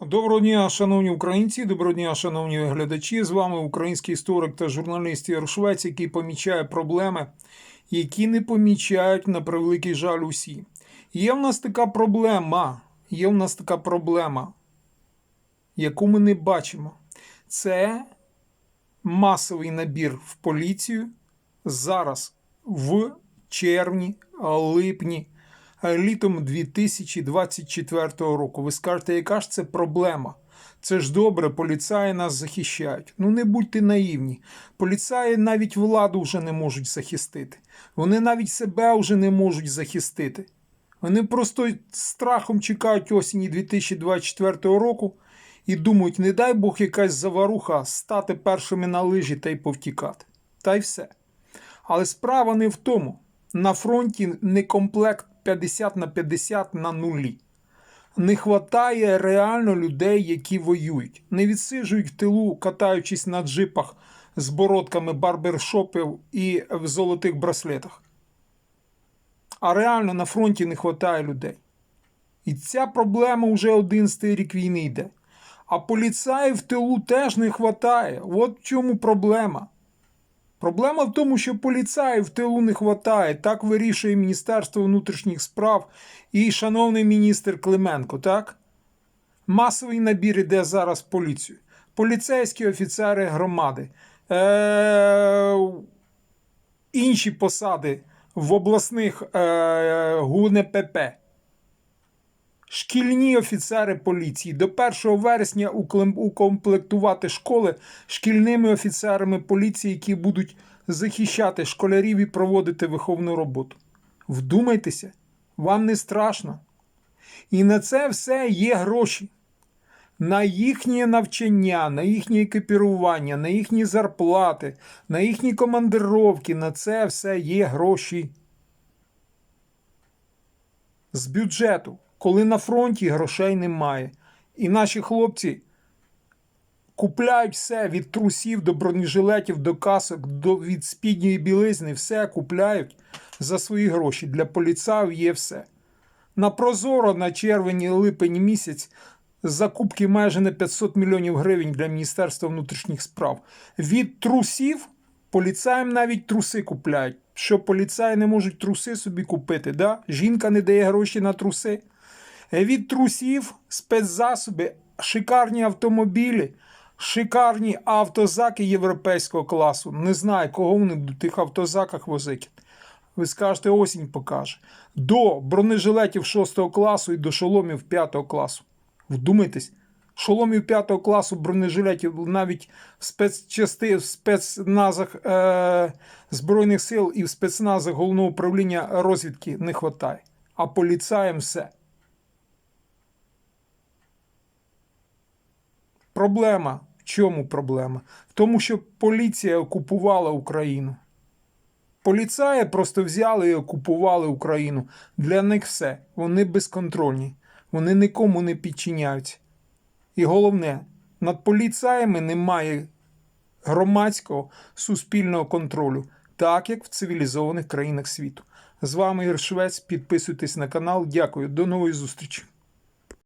Доброго дня, шановні українці, доброго дня, шановні глядачі. З вами український історик та журналіст Ігор Швець, який помічає проблеми, які не помічають на превеликий жаль усі. Є в нас така проблема, є в нас така проблема, яку ми не бачимо. Це масовий набір в поліцію зараз в червні, липні, літом 2024 року. Ви скажете, яка ж це проблема? Це ж добре, поліцаї нас захищають. Ну не будьте наївні. Поліцаї навіть владу вже не можуть захистити. Вони навіть себе вже не можуть захистити. Вони просто страхом чекають осені 2024 року і думають, не дай Бог якась заваруха стати першими на лижі та й повтікати. Та й все. Але справа не в тому. На фронті не комплект 50 на 50 на нулі. Не хватає реально людей, які воюють. Не відсиджують в тилу, катаючись на джипах з бородками барбершопів і в золотих браслетах. А реально на фронті не вистачає людей. І ця проблема вже 11 рік війни йде. А поліцаїв в тилу теж не вистачає. От в чому проблема. Проблема в тому, що поліцаїв в тилу не вистачає. Так вирішує Міністерство внутрішніх справ і шановний міністр Клименко, так? Масовий набір іде зараз в поліцію. Поліцейські офіцери громади, е- інші посади в обласних е- ГУНПП. Шкільні офіцери поліції до 1 вересня укомплектувати школи шкільними офіцерами поліції, які будуть захищати школярів і проводити виховну роботу. Вдумайтеся, вам не страшно. І на це все є гроші. На їхнє навчання, на їхнє екіпірування, на їхні зарплати, на їхні командировки, на це все є гроші з бюджету, коли на фронті грошей немає. І наші хлопці купляють все від трусів до бронежилетів, до касок, до, від спідньої білизни, все купляють за свої гроші. Для поліцаїв є все. На Прозоро на червень липень місяць закупки майже на 500 мільйонів гривень для Міністерства внутрішніх справ. Від трусів поліцаєм навіть труси купляють. Що поліцаї не можуть труси собі купити, да? жінка не дає гроші на труси. Від трусів спецзасоби, шикарні автомобілі, шикарні автозаки європейського класу. Не знаю, кого вони в тих автозаках возити. Ви скажете, осінь покаже. До бронежилетів 6 класу і до шоломів 5 класу. Вдумайтесь, шоломів 5 класу бронежилетів навіть в спецчасти, в спецназах е, Збройних сил і в спецназах головного управління розвідки не вистачає. А поліцаєм все. Проблема. В чому проблема? В тому, що поліція окупувала Україну. Поліцаї просто взяли і окупували Україну. Для них все. Вони безконтрольні. Вони нікому не підчиняються. І головне, над поліцаями немає громадського суспільного контролю, так як в цивілізованих країнах світу. З вами Ігор Швець. Підписуйтесь на канал. Дякую. До нової зустрічі.